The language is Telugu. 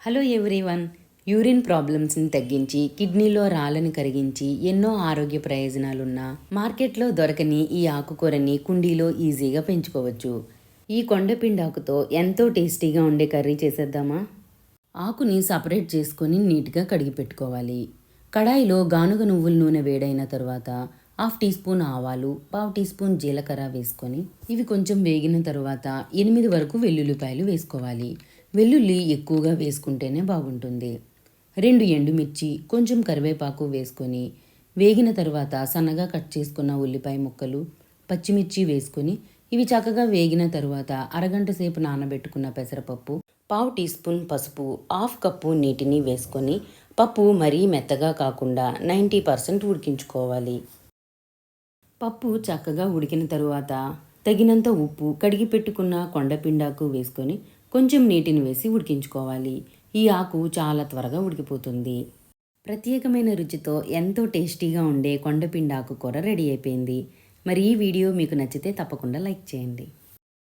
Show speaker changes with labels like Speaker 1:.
Speaker 1: హలో ఎవ్రీవన్ యూరిన్ ప్రాబ్లమ్స్ని తగ్గించి కిడ్నీలో రాళ్ళని కరిగించి ఎన్నో ఆరోగ్య ప్రయోజనాలున్న మార్కెట్లో దొరకని ఈ ఆకుకూరని కుండీలో ఈజీగా పెంచుకోవచ్చు. ఈ కొండపిండాకుతో ఎంతో టేస్టీగా ఉండే కర్రీ చేసేద్దామా? ఆకుని సపరేట్ చేసుకొని నీట్గా కడిగి పెట్టుకోవాలి. కడాయిలో గానుగ నువ్వుల నూనె వేడైన తర్వాత హాఫ్ టీ స్పూన్ ఆవాలు పావు టీ స్పూన్ జీలకర్ర వేసుకొని ఇవి కొంచెం వేగిన తర్వాత ఎనిమిది వరకు వెల్లుల్లిపాయలు వేసుకోవాలి. వెల్లుల్లి ఎక్కువగా వేసుకుంటేనే బాగుంటుంది. రెండు ఎండుమిర్చి కొంచెం కరివేపాకు వేసుకొని వేగిన తర్వాత సన్నగా కట్ చేసుకున్న ఉల్లిపాయ ముక్కలు పచ్చిమిర్చి వేసుకొని ఇవి చక్కగా వేగిన తర్వాత అరగంట సేపు నానబెట్టుకున్న పెసరపప్పు పావు టీ స్పూన్ పసుపు హాఫ్ కప్పు నీటిని వేసుకొని పప్పు మరీ మెత్తగా కాకుండా నైంటీ పర్సెంట్ ఉడికించుకోవాలి. పప్పు చక్కగా ఉడికిన తరువాత తగినంత ఉప్పు కడిగి పెట్టుకున్న కొండపిండాకు వేసుకొని కొంచెం నీటిని వేసి ఉడికించుకోవాలి. ఈ ఆకు చాలా త్వరగా ఉడికిపోతుంది. ప్రత్యేకమైన రుచితో ఎంతో టేస్టీగా ఉండే కొండపిండాకు కూర రెడీ అయిపోయింది. మరి ఈ వీడియో మీకు నచ్చితే తప్పకుండా లైక్ చేయండి.